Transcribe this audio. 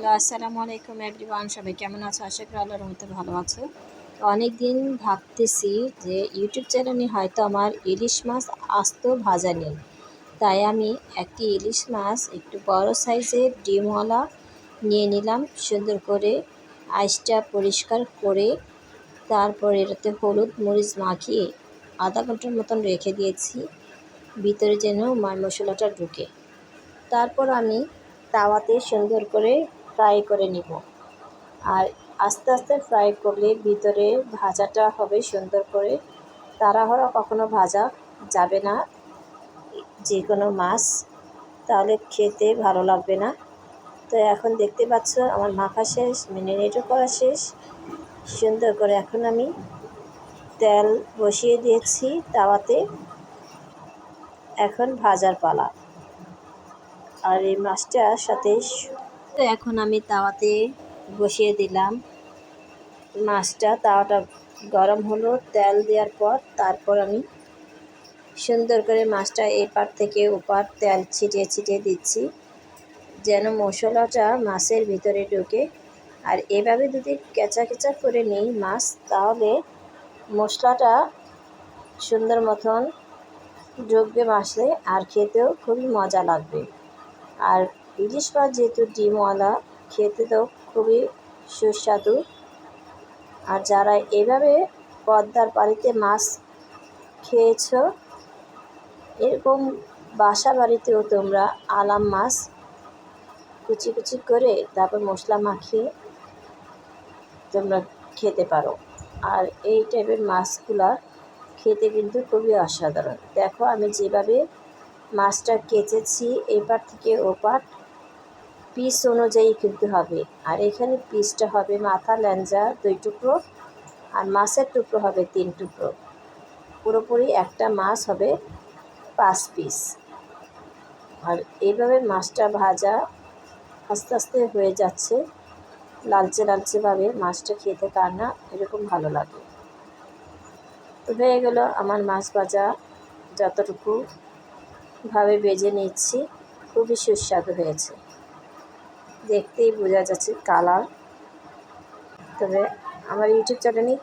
Hello, আসসালামু আলাইকুম everyone সবাই কেমন আছো? আশা করি আল্লাহর রহমতে ভালো আছো। তো অনেক দিন ভাবতেছি যে ইউটিউব চ্যানেলে হয়তো আমার ইলিশ মাছ আস্ত ভাজা নেই। তাই আমি একটি ইলিশ মাছ একটু বড় সাইজের ডিমওয়ালা নিয়ে নিলাম, সুন্দর করে আইসটা পরিষ্কার করে তারপর এটাতে হলুদ মরিচ মাখিয়ে আধা ঘণ্টার মতন রেখে দিয়েছি, ভিতরে যেন মার মশলাটা ঢুকে। তারপর আমি তাওয়াতে সুন্দর করে ফ্রাই করে নিব। আর আস্তে আস্তে ফ্রাই করলে ভিতরে ভাজাটা হবে সুন্দর করে। তাড়াহড়া কখনো ভাজা যাবে না। যে কোনো মাছ, তাহলে খেতে ভালো লাগবে না। তো এখন দেখতে পাচ্ছ আমার মাখা শেষ মিনিনেটও করা শেষ। সুন্দর করে এখন আমি তেল বসিয়ে দিয়েছি তাওয়াতে। এখন ভাজার পালা। আর এই মাছটার সাথে তো এখন আমি তাওয়াতে বসিয়ে দিলাম। মাছটা তাওয়াটা গরম হলো, তেল দেওয়ার পর তারপর আমি সুন্দর করে মাছটা এপার থেকে ওপার তেল ছিটিয়ে ছিটিয়ে দিচ্ছি, যেন মশলাটা মাছের ভিতরে ঢোকে। আর এভাবে যদি কেঁচা কেঁচা করে নিই মাছ, তাহলে মশলাটা সুন্দর মতন ঢুকবে মাছে আর খেতেও খুবই মজা লাগবে। আর ইলিশ মাছ যেহেতু ডিমওয়ালা, খেতে তো খুবই সুস্বাদু। আর যারা এভাবে পদ্মার বাড়িতে মাছ খেয়েছ, এরকম বাসা বাড়িতেও তোমরা আলাম মাছ কুচি কুচি করে তারপর মশলা মাখিয়ে তোমরা খেতে পারো। আর এই টাইপের মাছগুলা খেতে কিন্তু খুবই অসাধারণ। দেখো আমি যেভাবে মাছটা কেচেছি, এপার থেকে ওপার পিস অনুযায়ী কিন্তু হবে। আর এখানে পিসটা হবে মাথা ল্যাঞ্জা দুই টুকরো, আর মাছের টুকরো হবে তিন টুকরো। পুরোপুরি একটা মাছ হবে পাঁচ পিস আর এইভাবে মাছটা ভাজা আস্তে আস্তে হয়ে যাচ্ছে। লালচে লালচেভাবে মাছটা খেতে কার না এরকম ভালো লাগে। তো হয়ে গেল আমার মাছ ভাজা। যতটুকু ভাবে বেজে নিচ্ছি, খুবই সুস্বাদু হয়েছে। দেখতেই বোঝা যাচ্ছে কালার তবে আমার ইউটিউব চ্যানেলে